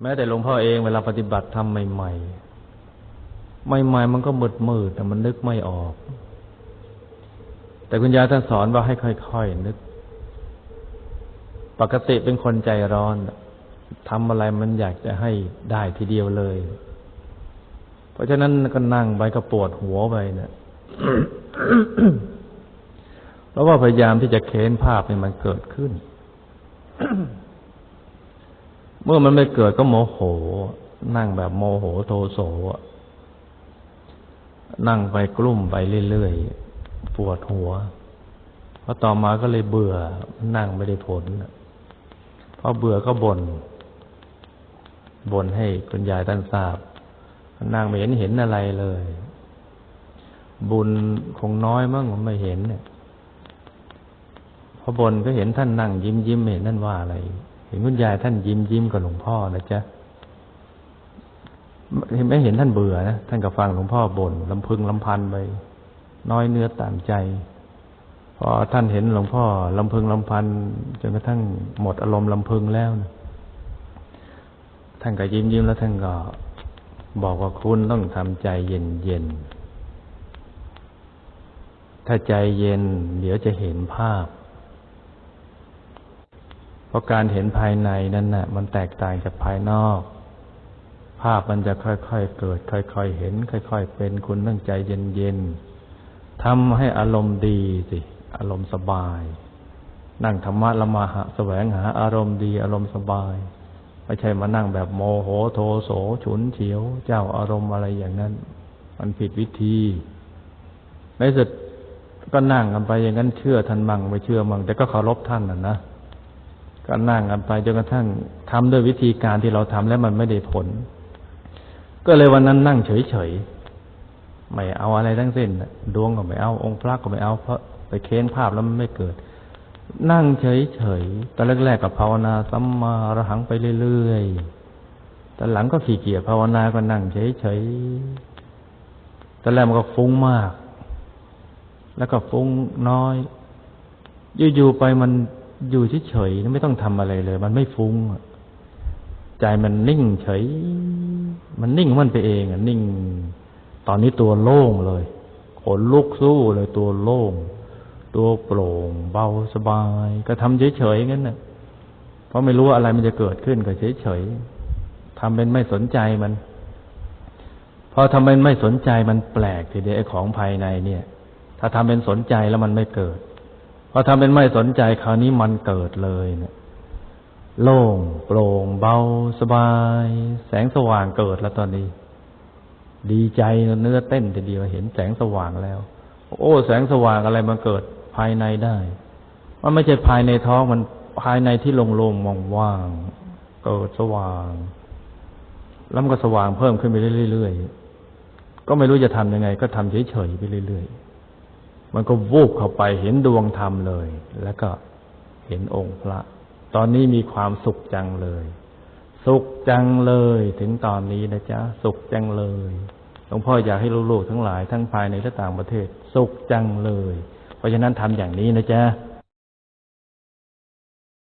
แม้แต่หลวงพ่อเองเวลาปฏิบัติทำใหม่ๆ ใหม่ๆ มันก็มืดมืดแต่มันนึกไม่ออก แต่คุณยายท่านสอนว่าให้ค่อยๆนึก ปกติเป็นคนใจร้อนทำอะไรมันอยากจะให้ได้ทีเดียวเลย เพราะฉะนั้นก็นั่งไปก็ปวดหัวไปเนะี่ยแล้วว่าพยายามที่จะเค้นภาพให้มันเกิดขึ้น เมื่อมันไม่เกิดก็โมโห นั่งแบบโมโหโทโสนั่งไปกลุ่มไปเรื่อยๆปวดหัวพอต่อมาก็เลยเบื่อ นั่งไม่ได้ผลพอเบื่อก็บน่นบ่นให้คุณยายท่านทราบนั่งไม่เห็นเห็นอะไรเลย บุญคงน้อยมั้งผมไม่เห็นเนี่ยพอบ่นก็เห็นท่านนั่งยิ้มยิ้มเห็นท่านว่าอะไร ห็นคุณยายท่านยิ้มยิ้มกับหลวงพ่อนะจ๊ะไม่เห็นท่านเบื่อนะท่านก็ฟังหลวงพ่อบ่นลำพึงลำพันไปน้อยเนื้อต่างใจ พอท่านเห็นหลวงพ่อลำพึงลำพันจนกระทั่งหมดอารมณ์ลำพึงแล้วนะท่านก็ยิ้มยิ้มแล้วท่านก็บอกว่าคุณต้องทำใจเย็นเย็นถ้าใจเย็น เดี๋ยวจะเห็นภาพ ราะการเห็นภายในนั้นน่ะ มันแตกต่างจากภายนอก ภาพมันจะค่อยๆเกิด ค่อยๆเห็น ค่อย ๆ เป็นคุณตั้งใจเย็นๆทำให้อารมณ์ดีสิอารมณ์สบาย นั่งธรรมะละมาหะแสวงหาอารมณ์ดี อารมณ์สบายไม่ใช่มานั่งแบบโมโหโทโสฉุนเฉียว เจ้าอารมณ์อะไรอย่างนั้น มันผิดวิธีในสุดก็นั่งกันไปอย่างนั้นเชื่อท่านมั่งไม่เชื่อมั่งแต่ก็เคารพท่านน่ะนะ ก็นั่งกันไปจนกระทั่งทำด้วยวิธีการที่เราทำแล้วมันไม่ได้ผล ก็เลยวันนั้นนั่งเฉยๆไม่เอาอะไรทั้งสิ้นดวงก็ไม่เอาองค์พระก็ไม่เอาเพราะไปเค้นภาพแล้วมันไม่เกิด นั่งเฉยๆตอนแรกๆกับภาวนาสัมมาระหังไปเรื่อยๆแต่หลังก็ขี้เกียจภาวนาก็นั่งเฉยๆตอนแรกมันก็ฟุ้งมาก แล้วก็ฟุ้งน้อยอยู่ๆไปมัน อยู่เฉยๆไม่ต้องทำอะไรเลย มันไม่ฟุง้งใจมันนิ่งเฉย มันนิ่งมันไปเองอะนิ่ง ตอนนี้ตัวโล่งเลยขนลุกสู้เลยตัวโล่ง ตัวโปร่ง เบาสบาย ก็ทำเฉยๆงั้นน่ะ เพราะไม่รู้อะไรมันจะเกิดขึ้นก็เฉยๆทำเป็นไม่สนใจมัน พอทำเป็นไม่สนใจมันแปลกทีเดียวไอ้ของภายในเนี่ย ถ้าทำเป็นสนใจแล้วมันไม่เกิด พอทำเป็นไม่สนใจคราวนี้มันเกิดเลยเนะี่ยโล่งโปร่งเบาสบาย แสงสว่างเกิดแล้วตอนนี้ ดีใจเนื้อเต้นทีเดียวเห็นแสงสว่างแล้ว โอ้ แสงสว่างอะไรมันเกิดภายในได้ มันไม่ใช่ภายในท้องมันภายในที่โล่งๆมองว่าง เกิดสว่าง แล้วมันก็สว่างเพิ่มขึ้นไปเรื่อยๆก็ไม่รู้จะทำยังไง ก็ทำเฉยๆไปเรื่อยๆ มันก็วูบเข้าไปเห็นดวงธรรมเลย แล้วก็เห็นองค์พระ ตอนนี้มีความสุขจังเลย สุขจังเลย ถึงตอนนี้นะจ๊ะ สุขจังเลย หลวงพ่ออยากให้ลูกๆทั้งหลายทั้งภายในและต่างประเทศ สุขจังเลย เพราะฉะนั้นทำอย่างนี้นะจ๊ะ